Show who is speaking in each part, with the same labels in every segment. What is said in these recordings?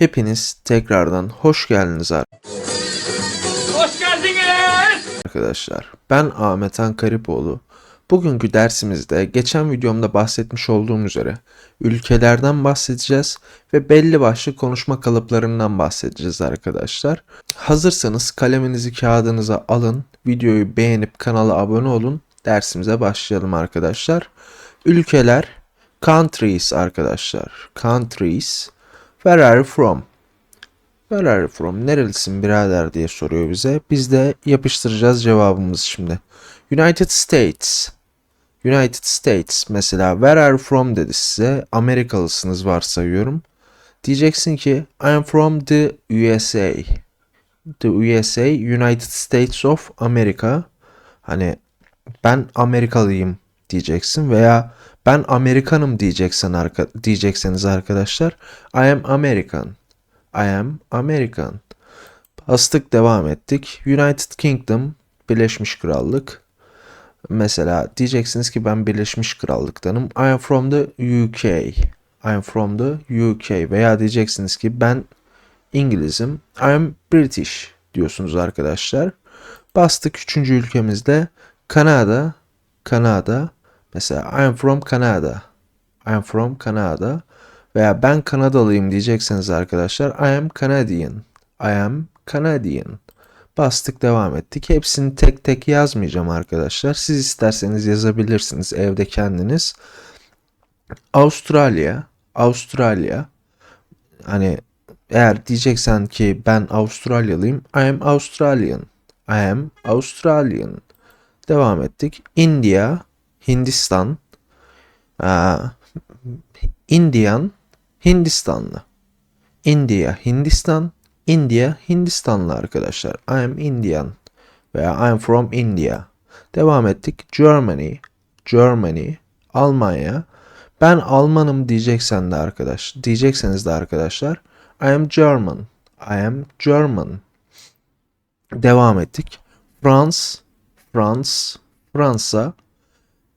Speaker 1: Hepiniz tekrardan hoş geldiniz
Speaker 2: Hoş geldiniz.
Speaker 1: arkadaşlar. Ben Ahmet Ankaripoğlu. Bugünkü dersimizde geçen videomda bahsetmiş olduğum üzere ülkelerden bahsedeceğiz ve belli başlı konuşma kalıplarından bahsedeceğiz arkadaşlar. Hazırsanız kaleminizi kağıdınıza alın, videoyu beğenip kanala abone olun. Dersimize başlayalım arkadaşlar. Ülkeler countries arkadaşlar. Countries. Where are you from? Where are you from? Nerelisin birader diye soruyor bize. Biz de yapıştıracağız cevabımızı şimdi. United States. United States mesela where are you from dedi size. Amerikalısınız varsayıyorum. Diyeceksin ki I am from the USA. The USA, United States of America. Hani ben Amerikalıyım diyeceksin veya ben Amerikanım diyeceksin arka, diyecekseniz arkadaşlar I am American. I am American. Bastık devam ettik. United Kingdom, Birleşmiş Krallık. Mesela diyeceksiniz ki ben Birleşmiş Krallık'tanım. I am from the UK. I am from the UK. Veya diyeceksiniz ki ben İngilizim. I am British diyorsunuz arkadaşlar. Bastık üçüncü ülkemizde Kanada. Kanada. Mesela I am from Canada. I am from Canada. Veya ben Kanadalıyım diyecekseniz arkadaşlar I am Canadian. I am Canadian. Bastık devam ettik. Hepsini tek tek yazmayacağım arkadaşlar. Siz isterseniz yazabilirsiniz evde kendiniz. Avustralya, Avustralya. Hani eğer diyeceksen ki ben Avustralyalıyım. I am Australian. I am Australian. Devam ettik. India, Hindistan. Aa, Indian, Hindistanlı. India, Hindistan. India, Hindistanlı arkadaşlar. I am Indian veya I am from India. Devam ettik. Germany, Germany, Almanya. Ben Almanım diyeceksen de arkadaş, diyecekseniz de arkadaşlar I am German. I am German. Devam ettik. France, France, Fransa.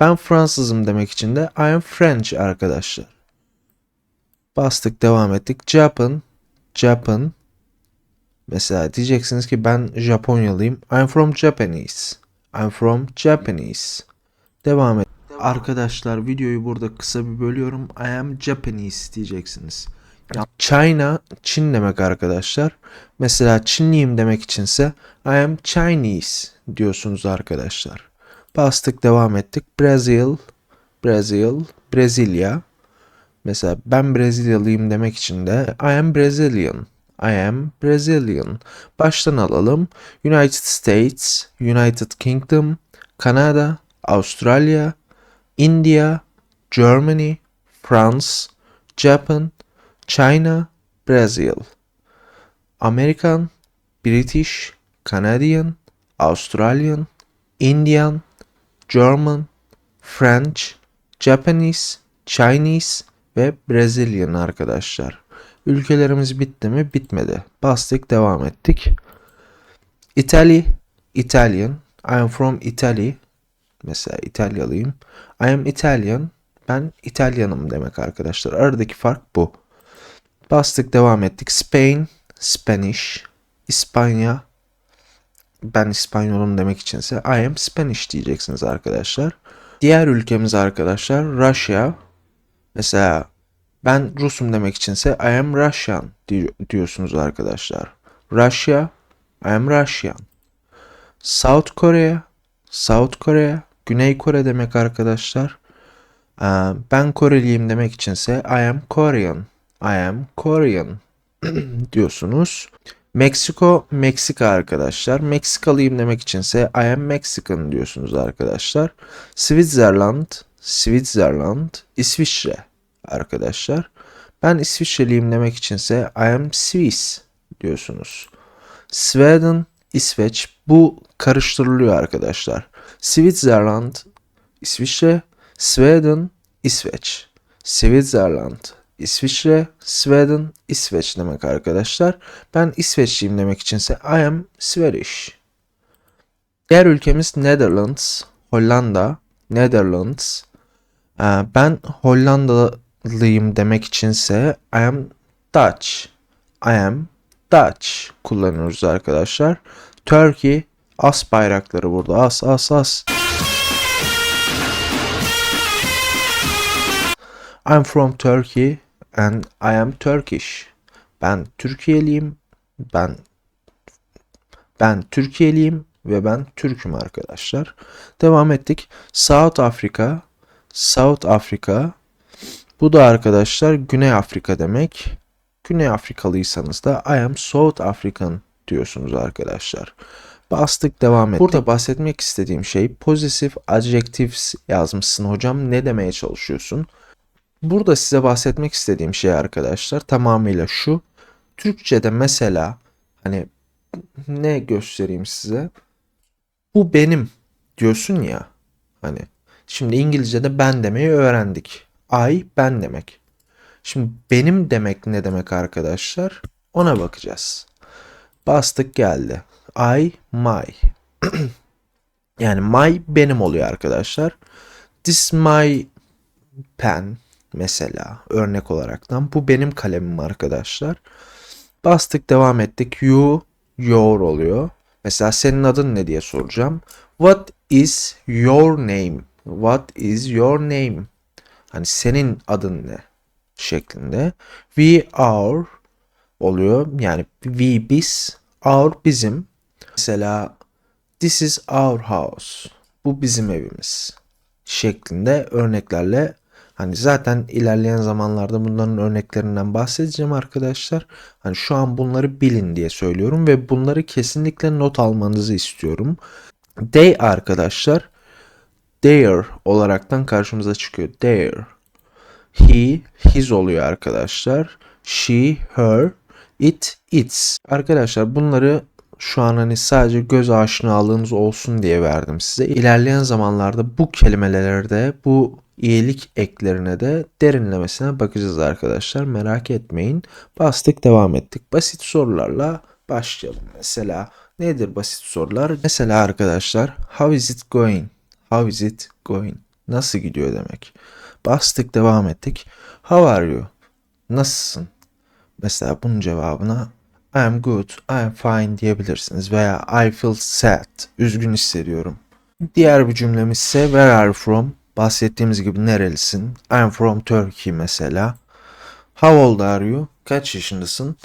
Speaker 1: Ben Fransızım demek için de I am French arkadaşlar. Bastık devam ettik. Japan, Japan. Mesela diyeceksiniz ki ben Japonyalıyım. I'm from Japanese. I'm from Japanese. Devam et. Arkadaşlar videoyu burada kısa bir bölüyorum. I am Japanese diyeceksiniz. China, Çin demek arkadaşlar. Mesela Çinliyim demek içinse I am Chinese diyorsunuz arkadaşlar. Bastık devam ettik. Brazil, Brazil, Brezilya. Mesela ben Brezilyalıyım demek için de I am Brazilian. I am Brazilian. Baştan alalım. United States, United Kingdom, Kanada, Avustralya, India, Germany, France, Japan, China, Brazil. American, British, Canadian, Australian, Indian, German, French, Japanese, Chinese ve Brazilian arkadaşlar. Ülkelerimiz bitti mi? Bitmedi. Bastık devam ettik. Italy, Italian. I am from Italy. Mesela İtalyalıyım. I am Italian. Ben İtalyanım demek arkadaşlar. Aradaki fark bu. Bastık devam ettik. Spain, Spanish. İspanya. Ben İspanyolum demek içinse I am Spanish diyeceksiniz arkadaşlar. Diğer ülkemiz arkadaşlar Russia. Mesela ben Rusum demek içinse I am Russian diyorsunuz arkadaşlar. Russia, I am Russian. South Korea, South Korea, Güney Kore demek arkadaşlar. Ee, Ben Koreliyim demek içinse I am Korean, I am Korean diyorsunuz. Meksiko, Meksika arkadaşlar. Meksikalıyım demek içinse I am Mexican diyorsunuz arkadaşlar. Switzerland, Switzerland, İsviçre arkadaşlar. Ben İsviçreliyim demek içinse I am Swiss diyorsunuz. Sweden, İsveç bu karıştırılıyor arkadaşlar. Switzerland, İsviçre, Sweden, İsveç. Switzerland, İsviçre, Sweden, İsveç demek arkadaşlar. Ben İsveçliyim demek içinse I am Swedish. Diğer ülkemiz Netherlands, Hollanda, Netherlands. Ee, Ben Hollandalıyım demek içinse I am Dutch. I am Dutch kullanıyoruz arkadaşlar. Turkey as bayrakları burada. As as as. I'm from Turkey and I am Turkish. Ben Türkiye'liyim. Ben ben Türkiye'liyim ve ben Türk'üm arkadaşlar. Devam ettik. South Africa. South Africa. Bu da arkadaşlar Güney Afrika demek. Güney Afrikalıysanız da I am South African diyorsunuz arkadaşlar. Bastık devam ettik. Burada bahsetmek istediğim şey pozitif adjectives yazmışsın hocam. Ne demeye çalışıyorsun? Burada size bahsetmek istediğim şey arkadaşlar tamamıyla şu. Türkçe'de mesela hani ne göstereyim size? Bu benim diyorsun ya. Hani şimdi İngilizce'de ben demeyi öğrendik. I ben demek. Şimdi benim demek ne demek arkadaşlar? Ona bakacağız. Bastık geldi. I my. yani my benim oluyor arkadaşlar. This my pen mesela örnek olaraktan. Bu benim kalemim arkadaşlar. Bastık devam ettik. You your oluyor. Mesela senin adın ne diye soracağım. What is your name? What is your name? Hani senin adın ne? şeklinde. We our oluyor. Yani we biz, our bizim. Mesela this is our house. Bu bizim evimiz şeklinde örneklerle hani zaten ilerleyen zamanlarda bunların örneklerinden bahsedeceğim arkadaşlar. Hani şu an bunları bilin diye söylüyorum ve bunları kesinlikle not almanızı istiyorum. They arkadaşlar their olaraktan karşımıza çıkıyor. Their. He, his oluyor arkadaşlar. She, her, it, its. Arkadaşlar bunları şu an hani sadece göz aşinalığınız olsun diye verdim size. İlerleyen zamanlarda bu kelimelerde bu iyilik eklerine de derinlemesine bakacağız arkadaşlar. Merak etmeyin. Bastık devam ettik. Basit sorularla başlayalım. Mesela nedir basit sorular? Mesela arkadaşlar how is it going? How is it going? Nasıl gidiyor demek. Bastık devam ettik. How are you? Nasılsın? Mesela bunun cevabına I am good, I am fine diyebilirsiniz veya I feel sad, üzgün hissediyorum. Diğer bir cümlemiz ise where are you from? Bahsettiğimiz gibi nerelisin? I am from Turkey mesela. How old are you? Kaç yaşındasın?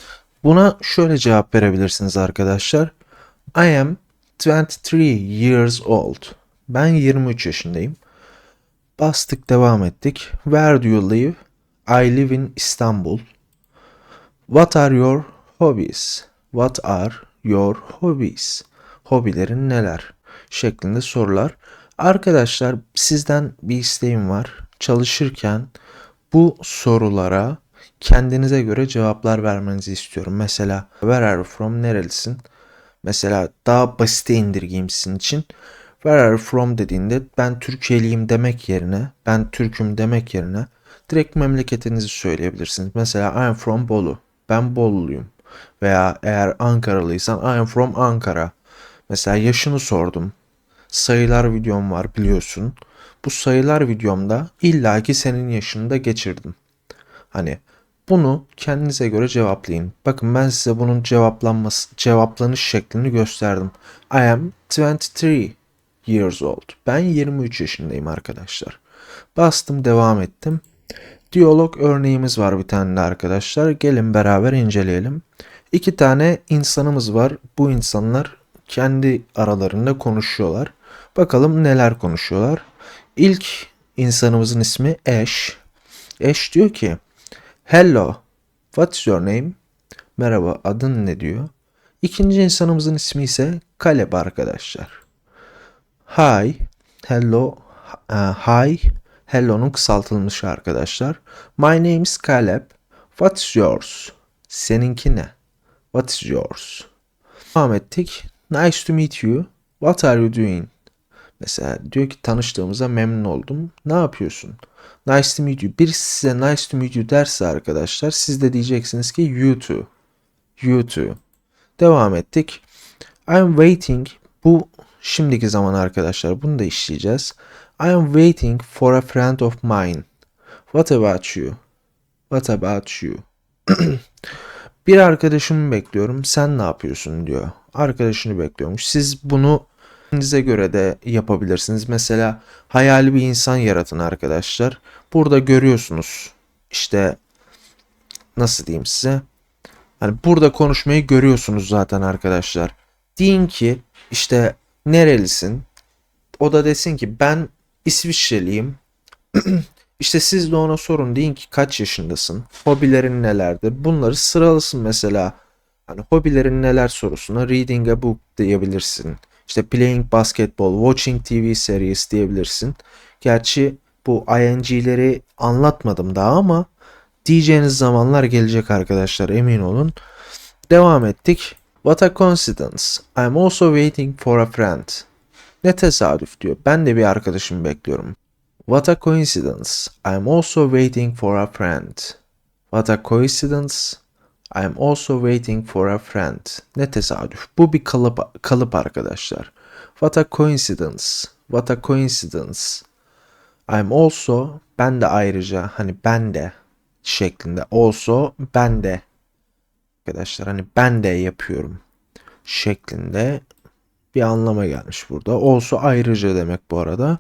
Speaker 1: Buna şöyle cevap verebilirsiniz arkadaşlar. I am 23 years old. Ben 23 yaşındayım. Bastık devam ettik. Where do you live? I live in Istanbul. What are your hobbies? What are your hobbies? Hobilerin neler? Şeklinde sorular. Arkadaşlar sizden bir isteğim var. Çalışırken bu sorulara kendinize göre cevaplar vermenizi istiyorum. Mesela where are you from? Nerelisin? Mesela daha basite indirgeyim sizin için. Where are you from dediğinde ben Türkiye'liyim demek yerine, ben Türk'üm demek yerine direkt memleketinizi söyleyebilirsiniz. Mesela I am from Bolu. Ben Boluluyum. Veya eğer Ankaralıysan I am from Ankara. Mesela yaşını sordum. Sayılar videom var biliyorsun. Bu sayılar videomda illaki senin yaşını da geçirdim. Hani bunu kendinize göre cevaplayın. Bakın ben size bunun cevaplanması, cevaplanış şeklini gösterdim. I am 23 years old. Ben 23 yaşındayım arkadaşlar. Bastım devam ettim. Diyalog örneğimiz var bir tane de arkadaşlar. Gelin beraber inceleyelim. İki tane insanımız var. Bu insanlar kendi aralarında konuşuyorlar. Bakalım neler konuşuyorlar. İlk insanımızın ismi Ash. Ash diyor ki Hello, what's your name? Merhaba, adın ne diyor. İkinci insanımızın ismi ise Caleb arkadaşlar. Hi, hello, uh, hi, hello'nun kısaltılmışı arkadaşlar. My name is Caleb. What's yours? Seninki ne? What is yours? Devam ettik. Nice to meet you. What are you doing? Mesela diyor ki tanıştığımıza memnun oldum. Ne yapıyorsun? Nice to meet you. Birisi size nice to meet you derse arkadaşlar siz de diyeceksiniz ki you too. You too. Devam ettik. I'm waiting. Bu şimdiki zaman arkadaşlar. Bunu da işleyeceğiz. I am waiting for a friend of mine. What about you? What about you? Bir arkadaşımı bekliyorum. Sen ne yapıyorsun diyor. Arkadaşını bekliyormuş. Siz bunu kendinize göre de yapabilirsiniz. Mesela hayali bir insan yaratın arkadaşlar. Burada görüyorsunuz. İşte nasıl diyeyim size? Hani burada konuşmayı görüyorsunuz zaten arkadaşlar. Deyin ki işte nerelisin? O da desin ki ben İsviçreliyim. işte siz de ona sorun deyin ki kaç yaşındasın? Hobilerin nelerdir? Bunları sıralasın mesela. Hani hobilerin neler sorusuna reading a book diyebilirsin. İşte playing basketball, watching TV series diyebilirsin. Gerçi bu ing'leri anlatmadım daha ama diyeceğiniz zamanlar gelecek arkadaşlar emin olun. Devam ettik. What a coincidence. I'm also waiting for a friend. Ne tesadüf diyor. Ben de bir arkadaşımı bekliyorum. What a coincidence. I'm also waiting for a friend. What a coincidence. I'm also waiting for a friend. Ne tesadüf. Bu bir kalıp, kalıp arkadaşlar. What a coincidence. What a coincidence. I'm also ben de ayrıca hani ben de şeklinde also ben de arkadaşlar hani ben de yapıyorum şeklinde bir anlama gelmiş burada. Also ayrıca demek bu arada.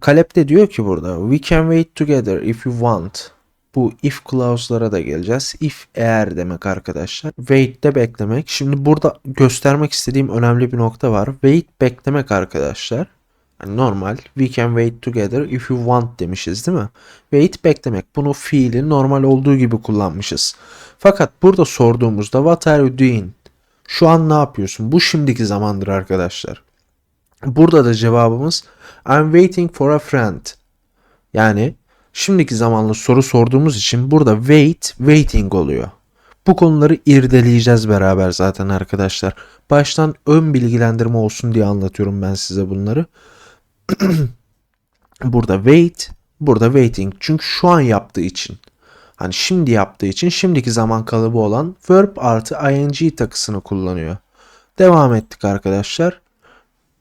Speaker 1: Kalep de diyor ki burada we can wait together if you want. Bu if clause'lara da geleceğiz. If eğer demek arkadaşlar. Wait de beklemek. Şimdi burada göstermek istediğim önemli bir nokta var. Wait beklemek arkadaşlar. Yani normal we can wait together if you want demişiz değil mi? Wait beklemek. Bunu fiili normal olduğu gibi kullanmışız. Fakat burada sorduğumuzda what are you doing? Şu an ne yapıyorsun? Bu şimdiki zamandır arkadaşlar. Burada da cevabımız I'm waiting for a friend. Yani şimdiki zamanlı soru sorduğumuz için burada wait, waiting oluyor. Bu konuları irdeleyeceğiz beraber zaten arkadaşlar. Baştan ön bilgilendirme olsun diye anlatıyorum ben size bunları. burada wait, burada waiting. Çünkü şu an yaptığı için. Hani şimdi yaptığı için şimdiki zaman kalıbı olan verb artı ing takısını kullanıyor. Devam ettik arkadaşlar.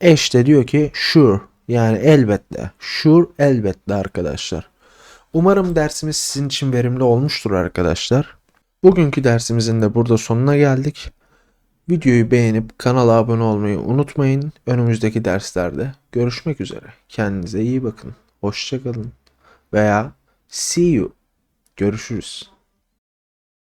Speaker 1: Eş de diyor ki sure yani elbette. Sure elbette arkadaşlar. Umarım dersimiz sizin için verimli olmuştur arkadaşlar. Bugünkü dersimizin de burada sonuna geldik. Videoyu beğenip kanala abone olmayı unutmayın. Önümüzdeki derslerde görüşmek üzere. Kendinize iyi bakın. Hoşçakalın. Veya see you. Görüşürüz.